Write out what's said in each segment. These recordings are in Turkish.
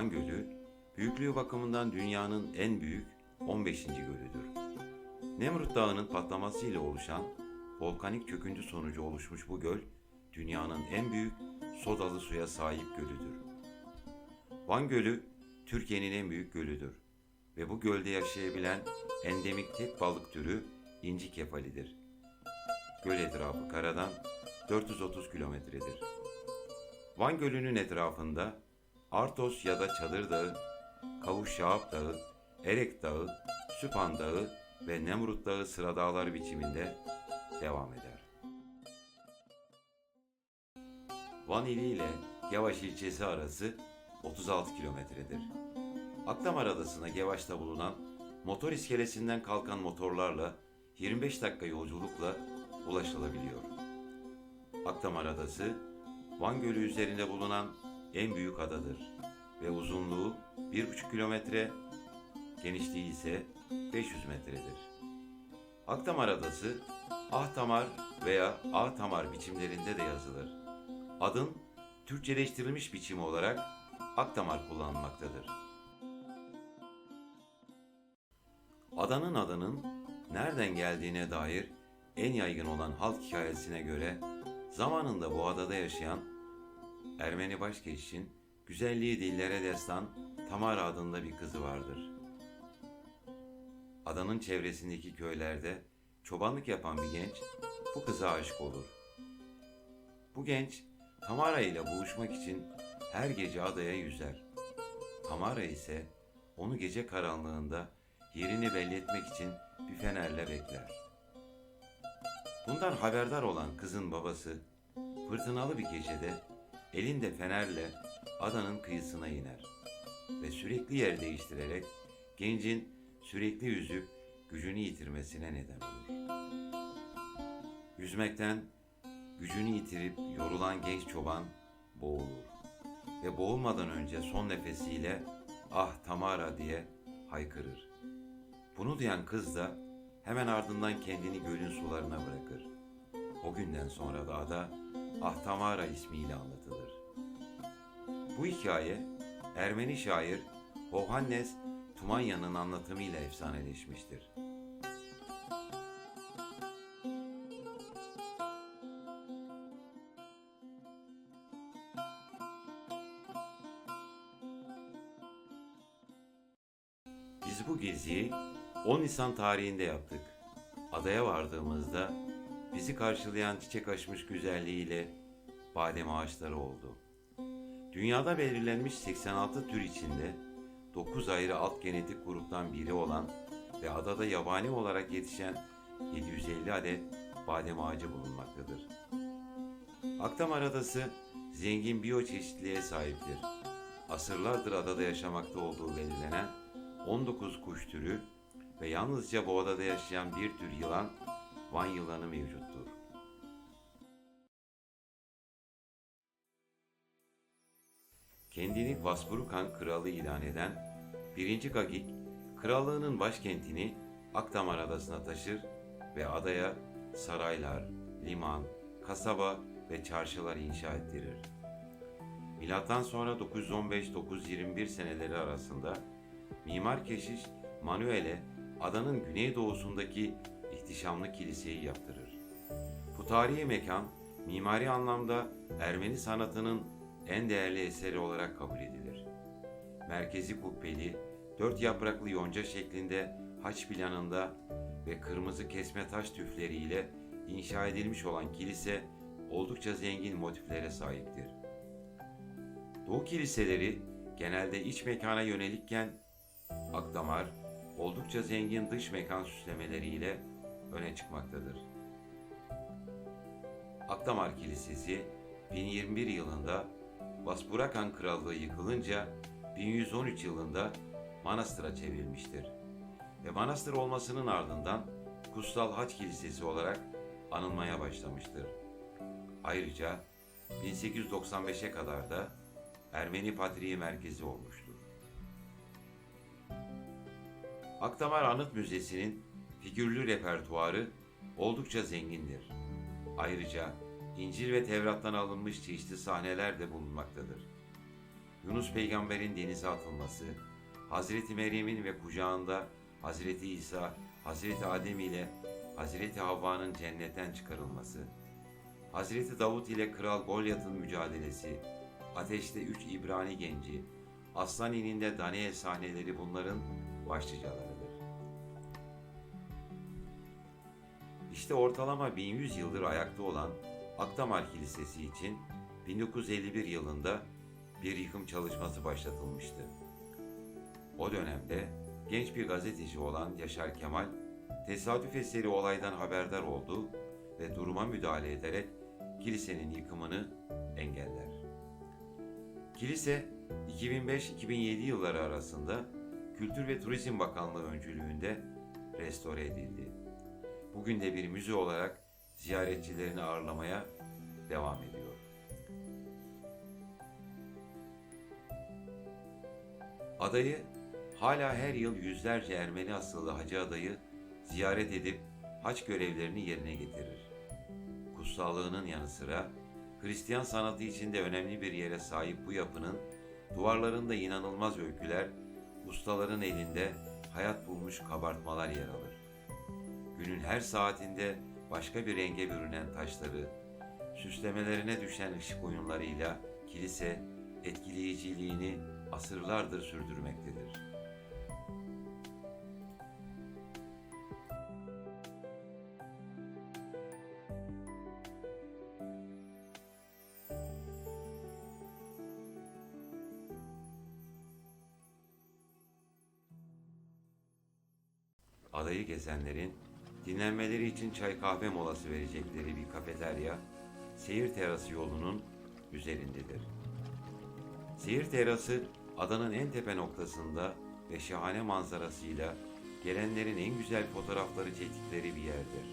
Van Gölü, büyüklüğü bakımından dünyanın en büyük 15. gölüdür. Nemrut Dağı'nın patlamasıyla oluşan volkanik çöküntü sonucu oluşmuş bu göl, dünyanın en büyük sodalı suya sahip gölüdür. Van Gölü, Türkiye'nin en büyük gölüdür ve bu gölde yaşayabilen endemik tek balık türü inci kefalidir. Göl etrafı karadan 430 kilometredir. Van Gölü'nün etrafında Artos ya da Çadır Dağı, Kavuş Şahap Dağı, Erek Dağı, Süphan Dağı ve Nemrut Dağı sıra dağlar biçiminde devam eder. Van ili ile Gevaş ilçesi arası 36 kilometredir. Akdamar Adası'na Gevaş'ta bulunan motor iskelesinden kalkan motorlarla 25 dakika yolculukla ulaşılabiliyor. Akdamar Adası, Van Gölü üzerinde bulunan en büyük adadır ve uzunluğu 1,5 kilometre, genişliği ise 500 metredir. Akdamar Adası, Ahtamar veya Ahtamar biçimlerinde de yazılır. Adın Türkçeleştirilmiş biçimi olarak Akdamar kullanılmaktadır. Adanın adının nereden geldiğine dair en yaygın olan halk hikayesine göre zamanında bu adada yaşayan Ermeni başkeşin güzelliği dillere destan Tamara adında bir kızı vardır. Adanın çevresindeki köylerde çobanlık yapan bir genç bu kıza aşık olur. Bu genç Tamara ile buluşmak için her gece adaya yüzer. Tamara ise onu gece karanlığında yerini belli etmek için bir fenerle bekler. Bundan haberdar olan kızın babası fırtınalı bir gecede elinde fenerle adanın kıyısına iner ve sürekli yer değiştirerek gencin sürekli yüzüp gücünü yitirmesine neden olur. Yüzmekten gücünü yitirip yorulan genç çoban boğulur ve boğulmadan önce son nefesiyle ah Tamara diye haykırır. Bunu duyan kız da hemen ardından kendini gölün sularına bırakır. O günden sonra da ada Ahtamara ismiyle anlatılır. Bu hikaye Ermeni şair Ohannes Tumanya'nın anlatımıyla efsaneleşmiştir. Biz bu geziyi 10 Nisan tarihinde yaptık. Adaya vardığımızda bizi karşılayan çiçek açmış güzelliğiyle badem ağaçları oldu. Dünyada belirlenmiş 86 tür içinde 9 ayrı alt genetik gruptan biri olan ve adada yabani olarak yetişen 750 adet badem ağacı bulunmaktadır. Akdamar Adası zengin biyoçeşitliliğe sahiptir. Asırlardır adada yaşamakta olduğu belirlenen 19 kuş türü ve yalnızca bu adada yaşayan bir tür yılan, Van yılanı mevcuttur. Kendini Vaspurukan kralı ilan eden 1. Gagik, krallığının başkentini Akdamar Adası'na taşır ve adaya saraylar, liman, kasaba ve çarşılar inşa ettirir. Milattan sonra 915-921 seneleri arasında mimar keşiş Manuel'e adanın güneydoğusundaki ihtişamlı kiliseyi yaptırır. Bu tarihi mekan mimari anlamda Ermeni sanatının en değerli eseri olarak kabul edilir. Merkezi kubbeli, dört yapraklı yonca şeklinde haç planında ve kırmızı kesme taş tüfleriyle inşa edilmiş olan kilise oldukça zengin motiflere sahiptir. Doğu kiliseleri genelde iç mekana yönelikken Akdamar oldukça zengin dış mekan süslemeleriyle öne çıkmaktadır. Akdamar Kilisesi 1021 yılında Vaspurakan Krallığı yıkılınca 1113 yılında manastıra çevrilmiştir. Ve manastır olmasının ardından Kutsal Haç Kilisesi olarak anılmaya başlamıştır. Ayrıca 1895'e kadar da Ermeni Patriği merkezi olmuştur. Akdamar Anıt Müzesi'nin figürlü repertuarı oldukça zengindir. Ayrıca İncil ve Tevrat'tan alınmış çeşitli sahneler de bulunmaktadır. Yunus peygamberin denize atılması, Hazreti Meryem'in ve kucağında Hazreti İsa, Hazreti Adem ile Hazreti Havva'nın cennetten çıkarılması, Hazreti Davut ile Kral Golyat'ın mücadelesi, Ateşte üç İbrani genci, Aslan ininde Daniel sahneleri bunların başlıcalarıdır. İşte ortalama 1100 yıldır ayakta olan Akdamar Kilisesi için 1951 yılında bir yıkım çalışması başlatılmıştı. O dönemde genç bir gazeteci olan Yaşar Kemal tesadüf eseri olaydan haberdar oldu ve duruma müdahale ederek kilisenin yıkımını engeller. Kilise 2005-2007 yılları arasında Kültür ve Turizm Bakanlığı öncülüğünde restore edildi. Bugün de bir müze olarak ziyaretçilerini ağırlamaya devam ediyor. Adayı hala her yıl yüzlerce Ermeni asıllı hacı adayı ziyaret edip haç görevlerini yerine getirir. Kutsallığının yanı sıra Hristiyan sanatı içinde önemli bir yere sahip bu yapının duvarlarında inanılmaz öyküler, ustaların elinde hayat bulmuş kabartmalar yer alır. Günün her saatinde başka bir renge bürünen taşları, süslemelerine düşen ışık oyunlarıyla kilise etkileyiciliğini asırlardır sürdürmektedir. Adayı gezenlerin dinlenmeleri için çay kahve molası verecekleri bir kafeterya seyir terası yolunun üzerindedir. Seyir terası adanın en tepe noktasında ve şahane manzarasıyla gelenlerin en güzel fotoğrafları çektikleri bir yerdir.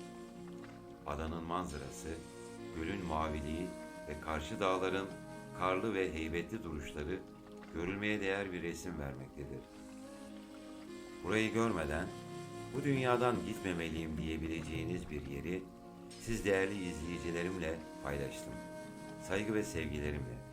Adanın manzarası, gölün maviliği ve karşı dağların karlı ve heybetli duruşları görülmeye değer bir resim vermektedir. Burayı görmeden bu dünyadan gitmemeliyim diyebileceğiniz bir yeri siz değerli izleyicilerimle paylaştım. Saygı ve sevgilerimle.